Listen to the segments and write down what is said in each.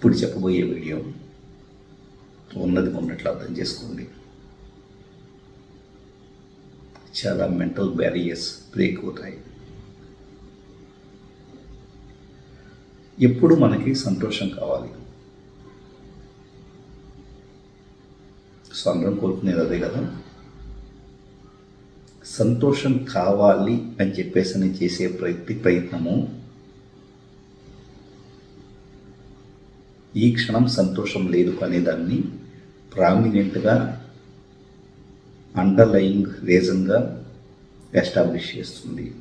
ఇప్పుడు చెప్పబోయే వీడియో ఉన్నది ఉన్నట్లు అర్థం చేసుకోండి. చాలా మెంటల్ బ్యారియర్స్ బ్రేక్ అవుతాయి. ఎప్పుడు మనకి సంతోషం కావాలి? సో అందరం కోరుకునేది అదే కదా? సంతోషం కావాలి అని చెప్పేసి నేను చేసే ప్రతి ప్రయత్నము ఈ క్షణం సంతోషం లేదు అనేదాన్ని ప్రామినెంట్గా అండర్లయింగ్ రీజన్గా ఎస్టాబ్లిష్ చేస్తుంది.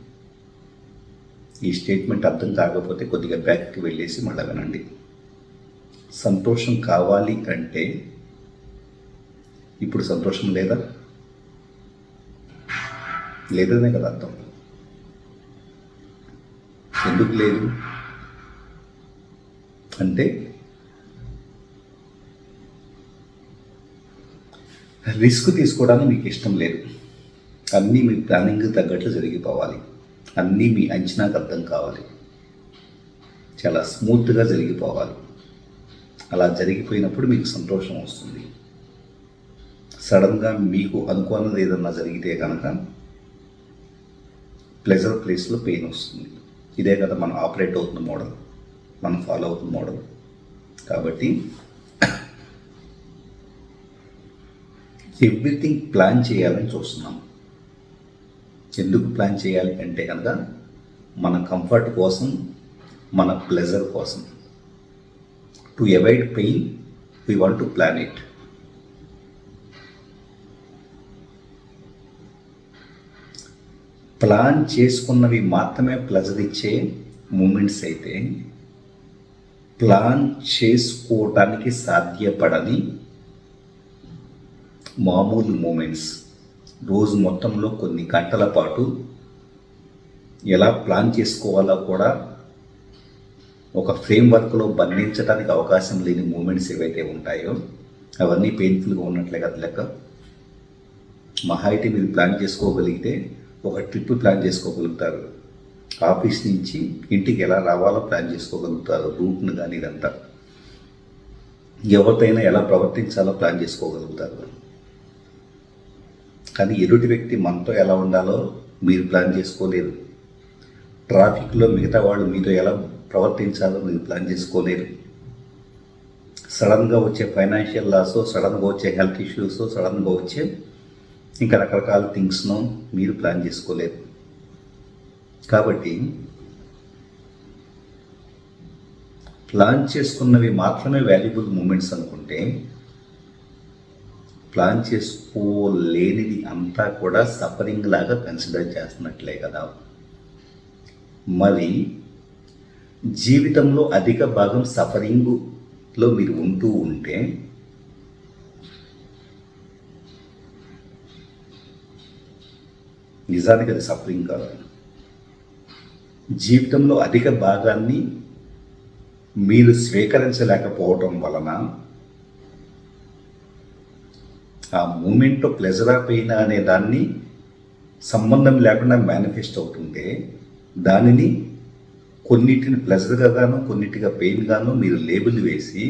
ఈ స్టేట్మెంట్ అర్థం కాకపోతే కొద్దిగా బ్యాక్కి వెళ్ళేసి మళ్ళీ వినండి. సంతోషం కావాలి అంటే ఇప్పుడు సంతోషం లేదా? లేదనే కదా అర్థం. ఎందుకు లేదు? అంటే రిస్క్ తీసుకోవడానికి మీకు ఇష్టం లేదు. అన్నీ మీ ప్లానింగ్ తగ్గట్లు జరిగిపోవాలి. అన్నీ మీ అంచనాకు అర్థం కావాలి. చాలా స్మూత్గా జరిగిపోవాలి. అలా జరిగిపోయినప్పుడు మీకు సంతోషం వస్తుంది. సడన్గా మీకు అనుకోనిది ఏదన్నా జరిగితే కనుక ప్లెజర్ ప్లేస్లో పెయిన్ వస్తుంది. ఇదే కదా మనం ఆపరేట్ అవుతున్న మోడల్ మనం ఫాలో అవుతున్న మోడల్ కాబట్టి ఎవ్రీథింగ్ ప్లాన్ చేయాలని చూస్తున్నాం. ఎందుకు ప్లాన్ చేయాలి అంటే కనుక మన కంఫర్ట్ కోసం మన ప్లెజర్ కోసం. To avoid pain we want to plan it plan చేసుకున్నవి మాత్రమే ప్లెజర్ ఇచ్చే మూమెంట్స్ అయితే ప్లాన్ చేసుకోవటానికి సాధ్యపడని మామూలు మూమెంట్స్ రోజు మొత్తంలో కొన్ని గంటల పాటు ఎలా ప్లాన్ చేసుకోవాలో కూడా ఒక ఫ్రేమ్వర్క్లో బంధించడానికి అవకాశం లేని మూమెంట్స్ ఏవైతే ఉంటాయో అవన్నీ పెయిన్ఫుల్గా ఉన్నట్లే కదా లెక్క. మహా అయితే మీరు ప్లాన్ చేసుకోగలిగితే ఒక ట్రిప్ ప్లాన్ చేసుకోగలుగుతారు. ఆఫీస్ నుంచి ఇంటికి ఎలా రావాలో ప్లాన్ చేసుకోగలుగుతారు రూట్ను కానీ ఇదంతా. ఎవరితోనైనా ఎలా ప్రవర్తించాలో ప్లాన్ చేసుకోగలుగుతారు. కానీ ఎదుటి వ్యక్తి మనతో ఎలా ఉండాలో మీరు ప్లాన్ చేసుకోలేరు. ట్రాఫిక్లో మిగతా వాళ్ళు మీతో ఎలా ప్రవర్తించాలో మీరు ప్లాన్ చేసుకోలేరు. సడన్గా వచ్చే ఫైనాన్షియల్ లాస్ సడన్గా వచ్చే హెల్త్ ఇష్యూస్ సడన్గా వచ్చే ఇంకా రకరకాల థింగ్స్ను మీరు ప్లాన్ చేసుకోలేరు. కాబట్టి ప్లాన్ చేసుకున్నవి మాత్రమే వాల్యుబుల్ మూమెంట్స్ అనుకుంటే ప్లాన్ చేసుకోలేనిది అంతా కూడా సఫరింగ్ లాగా కన్సిడర్ చేస్తున్నట్లే కదా. మరి జీవితంలో అధిక భాగం సఫరింగ్లో మీరు ఉంటూ ఉంటే నిజానికి అది సఫరింగ్ కాదు. జీవితంలో అధిక భాగాన్ని మీరు స్వీకరించలేకపోవటం వలన ఆ మూమెంట్ ప్లెజరా పెయిన్ అనే దాన్ని సంబంధం లేకుండా మేనిఫెస్ట్ అవుతుంటే దానిని కొన్నిటిని ప్లెజర్గా గాను కొన్నిటిగా పెయిన్ గాను మీరు లేబుల్ వేసి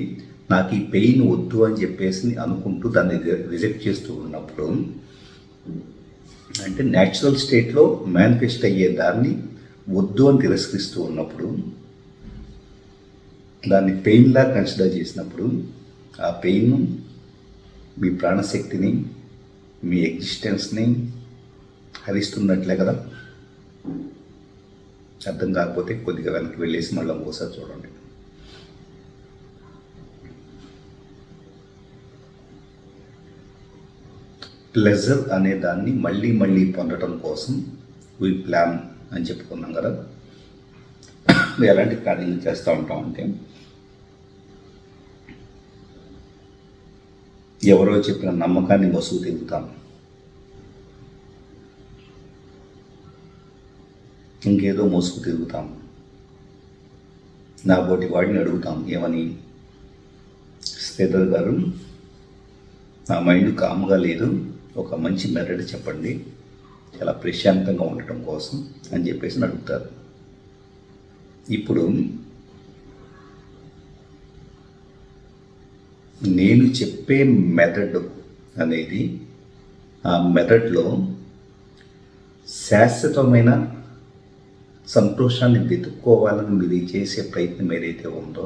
నాకు ఈ పెయిన్ వద్దు అని చెప్పేసి అనుకుంటూ దాన్ని రిజెక్ట్ చేస్తూ ఉన్నప్పుడు అంటే న్యాచురల్ స్టేట్లో మేనిఫెస్ట్ అయ్యే దాన్ని వద్దు అని తిరస్కరిస్తూ ఉన్నప్పుడు దాన్ని పెయిన్లా కన్సిడర్ చేసినప్పుడు ఆ పెయిన్ మీ ప్రాణశక్తిని మీ ఎగ్జిస్టెన్స్ని హరిస్తున్నట్లే కదా? అర్థం కాకపోతే కొద్దిగా వెనక్కి వెళ్ళేసి మళ్ళీ ఒకసారి చూడండి. ప్లెజర్ అనే దాన్ని మళ్ళీ మళ్ళీ పొందడం కోసం వీ ప్లాన్ అని చెప్పుకున్నాం కదా? ఎలాంటి ప్లానింగ్ చేస్తూ ఉంటాం అంటే ఎవరో చెప్పిన నమ్మకాన్ని వసూలు తిరుగుతాం ఇంకేదో మోసుకు తిరుగుతాం నా బోటి వాడిని అడుగుతాం ఏమని? శ్రీధర్ గారు నా మైండ్ కామ్గా లేదు ఒక మంచి మెరడ్ చెప్పండి చాలా ప్రశాంతంగా ఉండటం కోసం అని చెప్పేసి అడుగుతారు. ఇప్పుడు నేను చెప్పే మెథడ్ అనేది ఆ మెథడ్లో శాశ్వతమైన సంతోషాన్ని వెతుక్కోవాలని మీరు చేసే ప్రయత్నం ఏదైతే ఉందో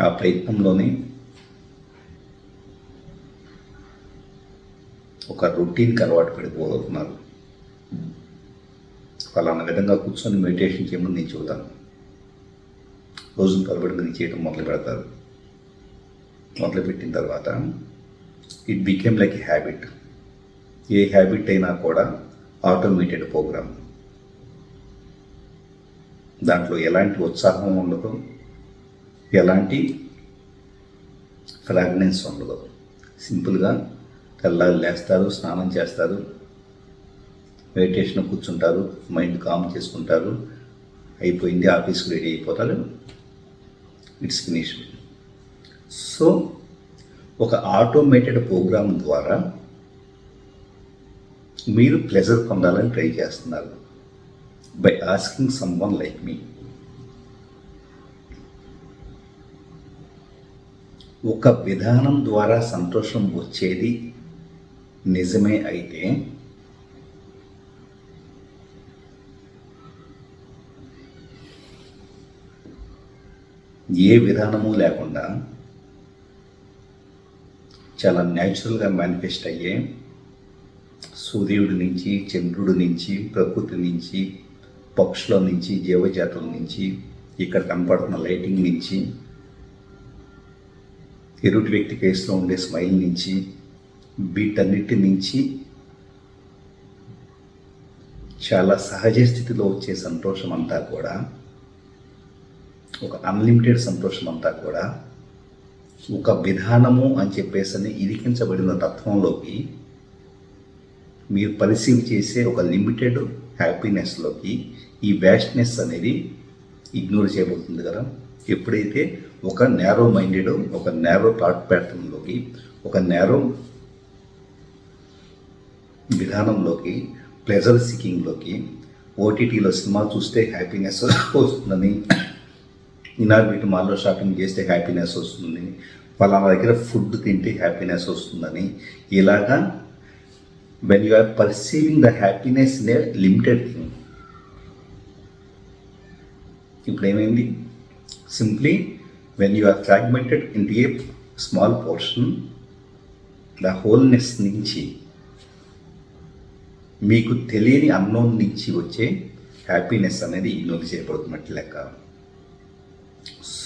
ఆ ప్రయత్నంలోనే ఒక రొటీన్కి అలవాటు పడిపోతున్నారు ఫలానా విధంగా కూర్చొని మెడిటేషన్ చేయమని నేను చెబుతాను. రోజులు తరబడి మీరు చేయడం మొదలు పెడతారు. మొదలుపెట్టిన తర్వాత it became like a habit a habit అయినా కూడా ఆటోమేటెడ్ ప్రోగ్రామ్ దాంట్లో ఎలాంటి ఉత్సాహం ఉండదు. ఎలాంటి ఫ్రాగ్నెన్స్ ఉండదు. సింపుల్గా తెల్లారి లేస్తారు స్నానం చేస్తారు మెడిటేషన్ కూర్చుంటారు మైండ్ కామ్ చేసుకుంటారు అయిపోయింది ఆఫీస్కి రెడీ అయిపోతారు. ఇట్స్ ఫినిష్ సో ఒక ఆటోమేటెడ్ ప్రోగ్రామ్ ద్వారా మీరు ప్లెజర్ పొందాలని ట్రై చేస్తున్నారు. By asking someone like me ఒక విధానం ద్వారా సంతోషం వచ్చేది నిజమే అయితే ఏ విధానము లేకుండా చాలా న్యాచురల్గా మేనిఫెస్ట్ అయ్యే సూర్యుడి నుంచి చంద్రుడి నుంచి ప్రకృతి నుంచి పక్షుల నుంచి జీవజాతుల నుంచి ఇక్కడ కనపడుతున్న లైటింగ్ నుంచి ఎరుటి వ్యక్తి కేసులో ఉండే స్మైల్ నుంచి వీటన్నిటి నుంచి చాలా సహజ స్థితిలో వచ్చే సంతోషం అంతా కూడా ఒక అన్లిమిటెడ్ సంతోషం అంతా కూడా ఒక విధానము అని చెప్పేసి ఇరికించబడిన తత్వంలోకి మీరు పరిసీవ్ చేసే ఒక లిమిటెడ్ హ్యాపీనెస్లోకి ఈ వ్యాస్ట్నెస్ అనేది ఇగ్నోర్ చేయబడుతుంది కదా. ఎప్పుడైతే ఒక నేరో మైండెడ్ ఒక నేరో థాట్ ప్యాటర్న్లోకి ఒక నేరో విధానంలోకి ప్లెజర్ సీకింగ్లోకి ఓటీటీలో సినిమా చూస్తే హ్యాపీనెస్ వస్తుందని ఇనార్బిట్ మాల్లో షాపింగ్ చేస్తే హ్యాపీనెస్ వస్తుంది. ఫలానా దగ్గర ఫుడ్ తింటే హ్యాపీనెస్ వస్తుందని. ఇలాగా when you are perceiving the happiness in a limited thing ఇప్పుడు ఏమైంది simply when you are fragmented in a small portion the wholeness నుంచి మీకు తెలియని అన్నోన్ నుంచి వచ్చే హ్యాపీనెస్ అనేది ఇగ్నోర్ చేయబడుతున్నట్టు లెక్క.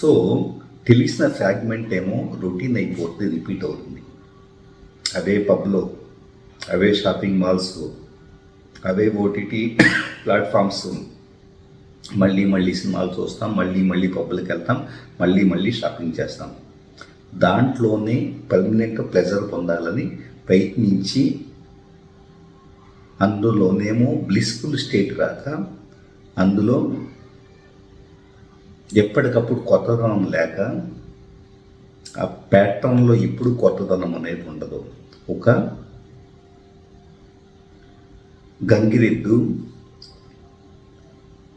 సో తెలిసిన ఫ్రాగ్మెంట్ ఏమో రొటీన్ అయిపోతుంది రిపీట్ అవుతుంది. అవే పబ్లో అవే షాపింగ్ మాల్స్ అవే ఓటీటీ ప్లాట్ఫామ్స్. మళ్ళీ మళ్ళీ సినిమాలు చూస్తాం మళ్ళీ మళ్ళీ పబ్లకి వెళ్తాం మళ్ళీ మళ్ళీ షాపింగ్ చేస్తాం. దాంట్లోనే పర్మనెంట్ ప్లెజర్ పొందాలని ప్రయత్నించి అందులోనేమో బ్లిస్ఫుల్ స్టేట్ రాక అందులో ఎప్పటికప్పుడు కొత్తదనం లేక ఆ ప్యాటర్న్లో ఇప్పుడు కొత్తదనం అనేది ఉండదు. ఒక గంగిరెద్దు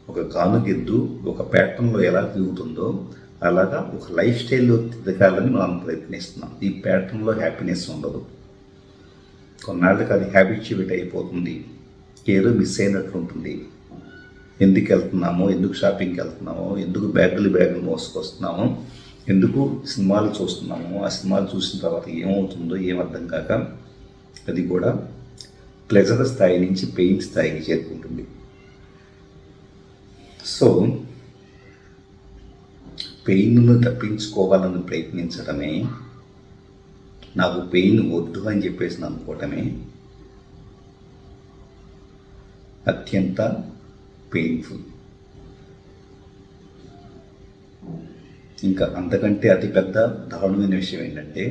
ఒక కానుగిద్దు ఒక ప్యాటర్న్లో ఎలా తిరుగుతుందో అలాగా ఒక లైఫ్ స్టైల్లో తిరగాలని మనం ప్రయత్నిస్తున్నాం. ఈ ప్యాటర్న్లో హ్యాపీనెస్ ఉండదు. కొన్నాళ్ళకి అది హ్యాబిచ్యువేట్ అయిపోతుంది. ఏదో మిస్ అయినట్లుంటుంది. ఎందుకు వెళ్తున్నామో? ఎందుకు షాపింగ్కి వెళ్తున్నామో? ఎందుకు బ్యాగులు బ్యాగులు మోసుకొస్తున్నామో? ఎందుకు సినిమాలు చూస్తున్నామో? ఆ సినిమాలు చూసిన తర్వాత ఏమవుతుందో ఏం అర్థం కాక అది కూడా ప్లెజర్ స్థాయి నుంచి పెయిన్ స్థాయికి చేరుకుంటుంది. సో పెయిన్ను తప్పించుకోవాలని ప్రయత్నించడమే నాకు పెయిన్ వద్దు అని చెప్పేసి అనుకోవటమే అత్యంత పెయిన్ఫుల్ ఇంకా అంతకంటే అతిపెద్ద దారుణమైన విషయం ఏంటంటే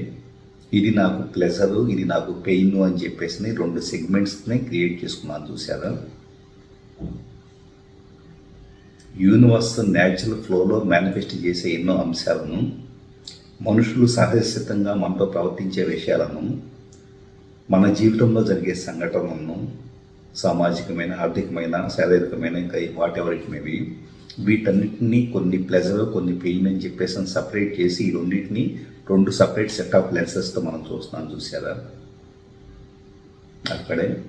ఇది నాకు ప్లెజరు ఇది నాకు పెయిన్ అని చెప్పేసి రెండు సెగ్మెంట్స్ని క్రియేట్ చేసుకున్నాను చూసారా యూనివర్స్ న్యాచురల్ ఫ్లోలో మేనిఫెస్ట్ చేసే ఎన్నో అంశాలను మనుషులు సహజసిద్ధంగా మనతో ప్రవర్తించే విషయాలను మన జీవితంలో జరిగే సంఘటనలను సామాజికమైన ఆర్థికమైన శారీరకమైన ఇంకా వాట్ ఎవర్ ఇట్ మేబీ వీటన్నిటిని కొన్ని ప్లెజర్ కొన్ని పెయిన్ అని చెప్పేసి అని సపరేట్ చేసి ఈ రెండింటిని రెండు సపరేట్ సెట్ ఆఫ్ లెన్సెస్తో మనం చూస్తున్నాం చూసారా అక్కడే.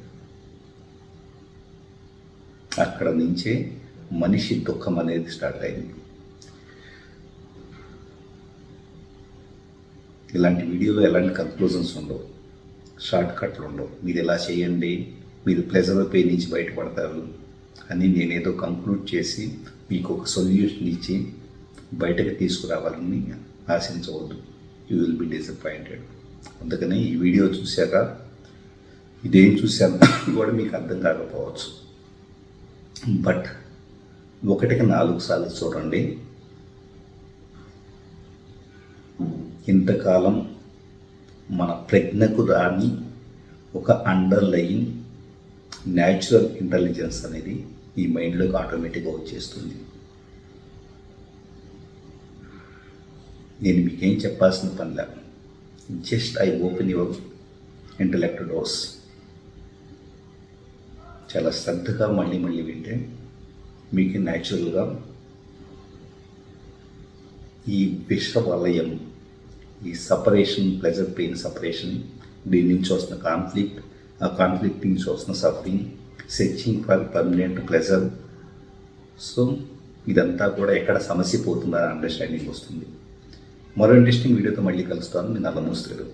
అక్కడ నుంచే మనిషి దుఃఖం అనేది స్టార్ట్ అయింది. ఇలాంటి వీడియోలో ఎలాంటి కన్క్లూజన్స్ ఉండవు? షార్ట్ కట్లు ఉండవు. మీరు ఎలా చేయండి? మీరు ప్లెజర్ పెయిన్ నుంచి బయటపడతారు అని నేనేదో కంక్లూడ్ చేసి మీకు ఒక సొల్యూషన్ ఇచ్చి బయటకు తీసుకురావాలని ఆశించవద్దు. యూ విల్ బి డిసప్పాయింటెడ్ అందుకని ఈ వీడియో చూశాక ఇదేం చూశాను కూడా మీకు అర్థం కాకపోవచ్చు. బట్ ఒకటికి నాలుగు సార్లు చూడండి. ఇంతకాలం మన ప్రజ్ఞకు రాని ఒక అండర్లయింగ్ న్యాచురల్ ఇంటెలిజెన్స్ అనేది ఈ మైండ్లోకి ఆటోమేటిక్గా వచ్చేస్తుంది. నేను మీకేం చెప్పాల్సిన పని లేదు. Just I open your intellect doors. చాలా శ్రద్ధగా మళ్ళీ మళ్ళీ వింటే మీకు న్యాచురల్గా ఈ విష వలయం ఈ సపరేషన్ ప్లెజర్ పెయిన్ సపరేషన్ దీని నుంచి వస్తున్న కాన్ఫ్లిక్ట్ ఆ కాన్ఫ్లిక్ట్ నుంచి వస్తున్న suffering searching for permanent pleasure so ఇదంతా కూడా ఎక్కడ సమస్య పోతుందా అండర్స్టాండింగ్ వస్తుంది. మరో ఇంట్రెస్టింగ్ వీడియోతో మళ్ళీ కలుస్తాను. నేను అలా మూస్తాడు